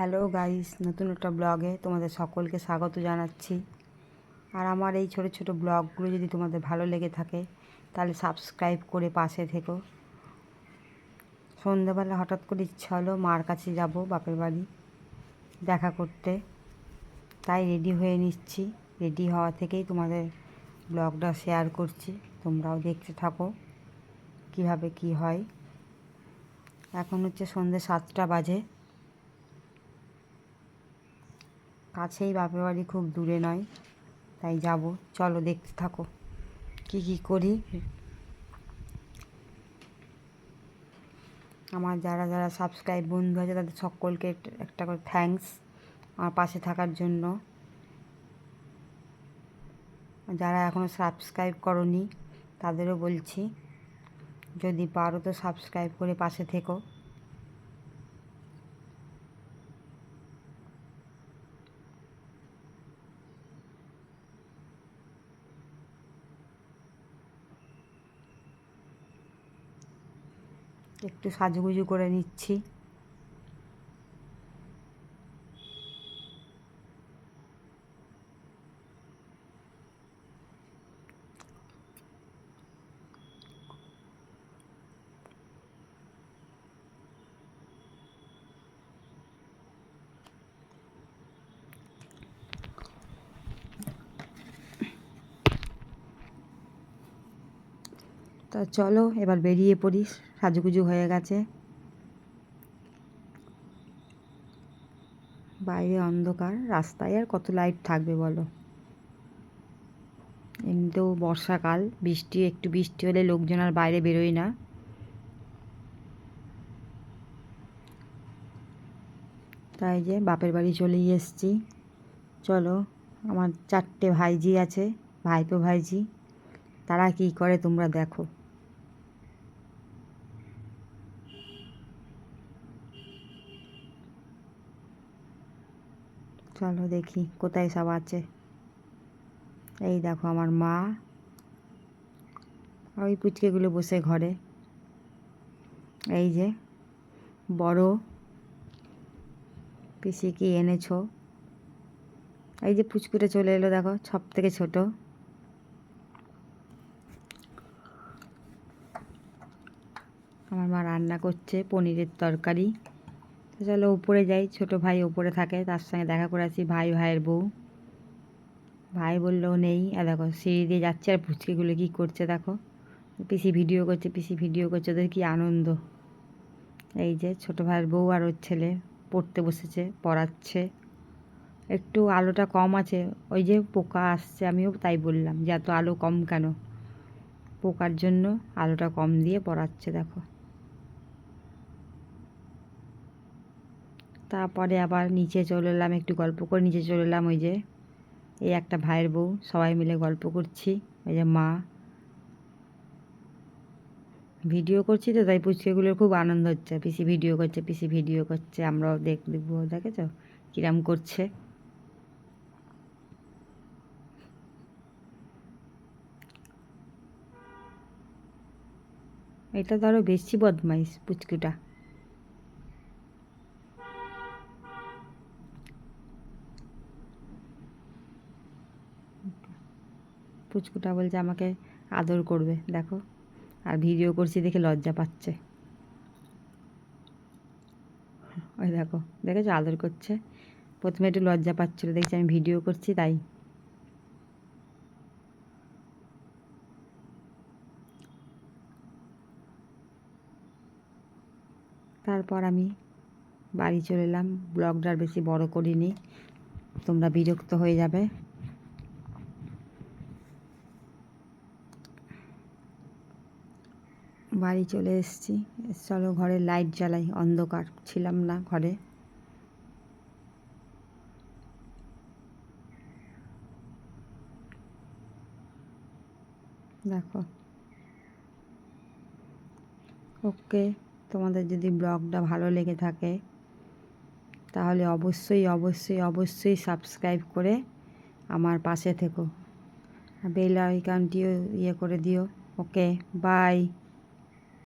Hello guys নতুন একটা ব্লগে তোমাদের সকলকে স্বাগত জানাচ্ছি। আর আমার এই ছোট ছোট ব্লগগুলো যদি তোমাদের ভালো লেগে থাকে, তাহলে সাবস্ক্রাইব করে পাশে থেকো। সন্ধ্যাবেলা হঠাৎ করে ইচ্ছা হলো মার কাছে যাব, বাপের বাড়ি দেখা করতে। তাই রেডি হয়ে নিচ্ছি। রেডি হওয়া থেকেই তোমাদের ব্লগটা শেয়ার করছি। তোমরাও দেখতে থাকো কীভাবে কি হয়। এখন হচ্ছে সন্ধ্যে সাতটা বাজে। কাছেই বাপের বাড়ি, খুব দূরে নয়। তাই যাব। চলো দেখতে থাকো কি কি করি। আমার যারা যারা সাবস্ক্রাইব বন্ধু আছে, তাদের সকলকে একটা করে থ্যাঙ্কস আমার পাশে থাকার জন্য। যারা এখনও সাবস্ক্রাইব করনি, তাদেরও বলছি, যদি পারো তো সাবস্ক্রাইব করে পাশে থেকো। একটু সাজুগুজু করে নিচ্ছি। তা চলো এবার বেরিয়ে পড়ি। সাজুগুজু হয়ে গেছে। বাইরে অন্ধকার, রাস্তায় আর কত লাইট থাকবে বলো? এমনিতেও বর্ষাকাল, বৃষ্টি, একটু বৃষ্টি হলে লোকজন আর বাইরে বেরোয় না। তাই যে বাপের বাড়ি চলেই এসছি। চলো, আমার চারটে ভাইজি আছে, ভাইপো ভাইজি তারা কি করে তোমরা দেখো। চলো দেখি কোথায় সব আছে। এই দেখো আমার মা ওই পুচকেগুলো বসে ঘরে। এই যে বড় পিসি কি এনেছো। এই যে পুচকুটে চলে এলো দেখো সব থেকে ছোট। আমার মা রান্না করছে পনিরের তরকারি। চলো উপরে যাই। ছোট ভাই উপরে থাকে, তার সঙ্গে দেখা করে আসি ভাই, ভাইয়ের বউ। ভাই বলল, নেই। আর দেখো, সিঁড়ি দিয়ে যাচ্ছে আর পুচকিগুলো কী করছে দেখো। পিসি ভিডিও করছে, পিসি ভিডিও করছে, ওদের কী আনন্দ। এই যে ছোট ভাইয়ের বউ আর ওর ছেলে পড়তে বসেছে, পড়াচ্ছে। একটু আলোটা কম আছে, ওই যে পোকা আসছে, আমিও তাই বললাম, যে এত আলো কম কেন? পোকার জন্য আলোটা কম দিয়ে পড়াচ্ছে, দেখো। তারপরে আবার নিচে চলে এলাম, একটু গল্প করে নিচে চলে এলাম, ওই যে, এই একটা ভাইয়ের বউ, সবাই মিলে গল্প করছি, ওই যে মা। ভিডিও করছি তো, তাই পুচকেগুলোর খুব আনন্দ হচ্ছে, পিসি ভিডিও করছে, পিসি ভিডিও করছে, আমরাও দেখ দেখব, দেখেছ? কিরাম করছে। এটা আরও বেশি বদমাইশ, পুচকুটা। পুচকুটা বলছে আমাকে আদর করবে, দেখো। আর ভিডিও করছি দেখে লজ্জা পাচ্ছে। ওই দেখো, দেখেছ? আদর করছে। প্রথমে একটু লজ্জা পাচ্ছিলো, দেখছি আমি ভিডিও করছি, তাই। তারপর আমি বাড়ি চলে এলাম। ব্লগটা আর বেশি বড় করিনি। তোমরা বিরক্ত হয়ে যাবে। বাড়ি চলে এসেছি। চলো ঘরে লাইট জ্বালাই, অন্ধকার ছিলাম না ঘরে। দেখো। ওকে, তোমাদের যদি ব্লগটা ভালো লেগে থাকে, তাহলে অবশ্যই অবশ্যই অবশ্যই সাবস্ক্রাইব করে আমার পাশে থেকো। বেল আইকনটিও ইয়ে করে দিও। Okay bye